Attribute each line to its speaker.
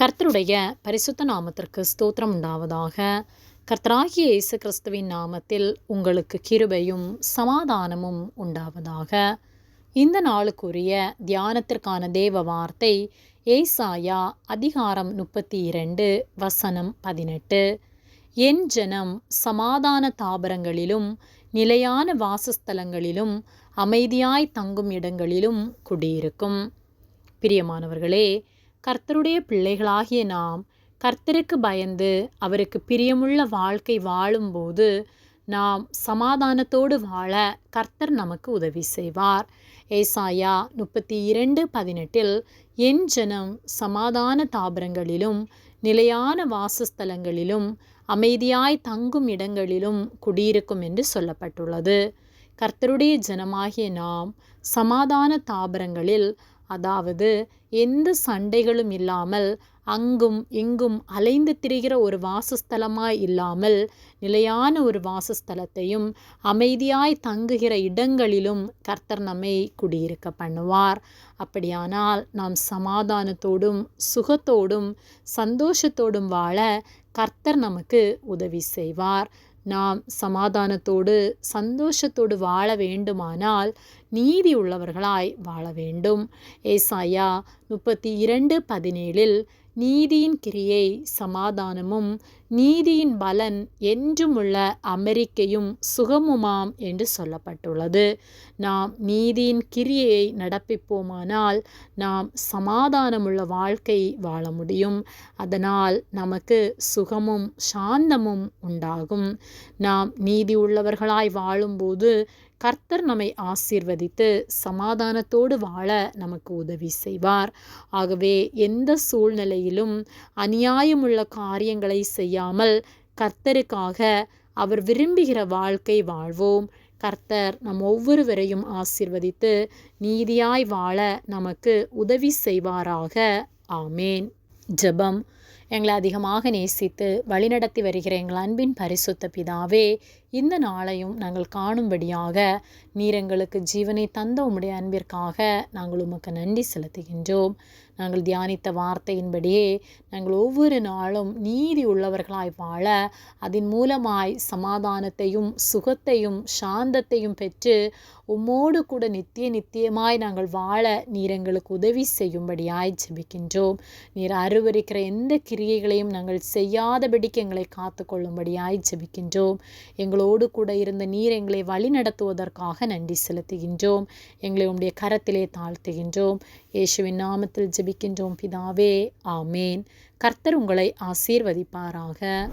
Speaker 1: கர்த்தருடைய பரிசுத்த நாமத்திற்கு ஸ்தோத்திரம் உண்டாவதாக. கர்த்தராகிய இயேசு கிறிஸ்துவின் நாமத்தில் உங்களுக்கு கிருபையும் சமாதானமும் உண்டாவதாக. இந்த நாளுக்குரிய தியானத்திற்கான தேவ வார்த்தை ஏசாயா அதிகாரம் முப்பத்தி இரண்டு வசனம் பதினெட்டு. என் ஜனம் சமாதான தாபரங்களிலும் நிலையான வாசஸ்தலங்களிலும் அமைதியாய் தங்கும் இடங்களிலும் குடியிருக்கும். பிரியமானவர்களே கர்த்தருடைய பிள்ளைகளாகிய நாம் கர்த்தருக்கு பயந்து அவருக்கு பிரியமுள்ள வாழ்க்கை வாழும்போது நாம் சமாதானத்தோடு வாழ கர்த்தர் நமக்கு உதவி செய்வார். ஏசாயா முப்பத்தி இரண்டு பதினெட்டில் என் ஜனம் சமாதான தாபரங்களிலும் நிலையான வாசஸ்தலங்களிலும் அமைதியாய் தங்கும் இடங்களிலும் குடியிருக்கும் என்று சொல்லப்பட்டுள்ளது. கர்த்தருடைய ஜனமாகிய நாம் சமாதான தாபரங்களில் அதாவது எந்த சண்டைகளும் இல்லாமல் அங்கும் இங்கும் அலைந்து திரிகிற ஒரு வாசஸ்தலமாய் இல்லாமல் நிலையான ஒரு வாசஸ்தலத்தையும் அமைதியாய் தங்குகிற இடங்களிலும் கர்த்தர் நம்மை குடியிருக்க பண்ணுவார். அப்படியானால் நாம் சமாதானத்தோடும் சுகத்தோடும் சந்தோஷத்தோடும் வாழ கர்த்தர் நமக்கு உதவி செய்வார். நாம் சமாதானத்தோடு சந்தோஷத்தோடு வாழ வேண்டுமானால் நீதி உள்ளவர்களாய் வாழ வேண்டும். ஏசாயா முப்பத்தி இரண்டு பதினேழில் நீதியின் கிரியை சமாதானமும் நீதியின் பலன் என்றுமுள்ள அமெரிக்கையும் சுகமுமாம் என்று சொல்லப்பட்டுள்ளது. நாம் நீதியின் கிரியையை நடப்பிப்போமானால் நாம் சமாதானமுள்ள வாழ்க்கை வாழ முடியும். அதனால் நமக்கு சுகமும் சாந்தமும் உண்டாகும். நாம் நீதி உள்ளவர்களாய் வாழும்போது கர்த்தர் நம்மை ஆசீர்வதித்து சமாதானத்தோடு வாழ நமக்கு உதவி செய்வார். ஆகவே எந்த சூழ்நிலையிலும் அநியாயமுள்ள காரியங்களை செய்யாமல் கர்த்தருக்காக அவர் விரும்புகிற வாழ்க்கை வாழ்வோம். கர்த்தர் நம் ஒவ்வொருவரையும் ஆசிர்வதித்து நீதியாய் வாழ நமக்கு உதவி செய்வாராக. ஆமேன். ஜெபம். எங்களை அதிகமாக நேசித்து வழிநடத்தி வருகிற எங்கள் அன்பின் பரிசுத்த பிதாவே இந்த நாளையும் நாங்கள் காணும்படியாக நீர் எங்களுக்கு ஜீவனை தந்த உம்முடைய அன்பிற்காக நாங்கள் உமக்கு நன்றி செலுத்துகின்றோம். நாங்கள் தியானித்த வார்த்தையின்படியே நாங்கள் ஒவ்வொரு நாளும் நீதி உள்ளவர்களாய் வாழ அதன் மூலமாய் சமாதானத்தையும் சுகத்தையும் சாந்தத்தையும் பெற்று உம்மோடு கூட நித்திய நித்தியமாய் நாங்கள் வாழ நீர் எங்களுக்கு உதவி செய்யும்படியாய் ஜெபிக்கின்றோம். நீர் அருவருக்கிற எந்த கிரி கிரியைகளையும் நாங்கள் செய்யாதபடிக்கு எங்களை காத்து கொள்ளும்படியாய் ஜெபிக்கின்றோம். எங்களோடு கூட இருந்த நீர் எங்களை வழி நடத்துவதற்காக நன்றி செலுத்துகின்றோம். எங்களை உடைய கரத்திலே தாழ்த்துகின்றோம். இயேசுவின் நாமத்தில் ஜெபிக்கின்றோம் பிதாவே. ஆமேன். கர்த்தர் உங்களை ஆசீர்வதிப்பாராக.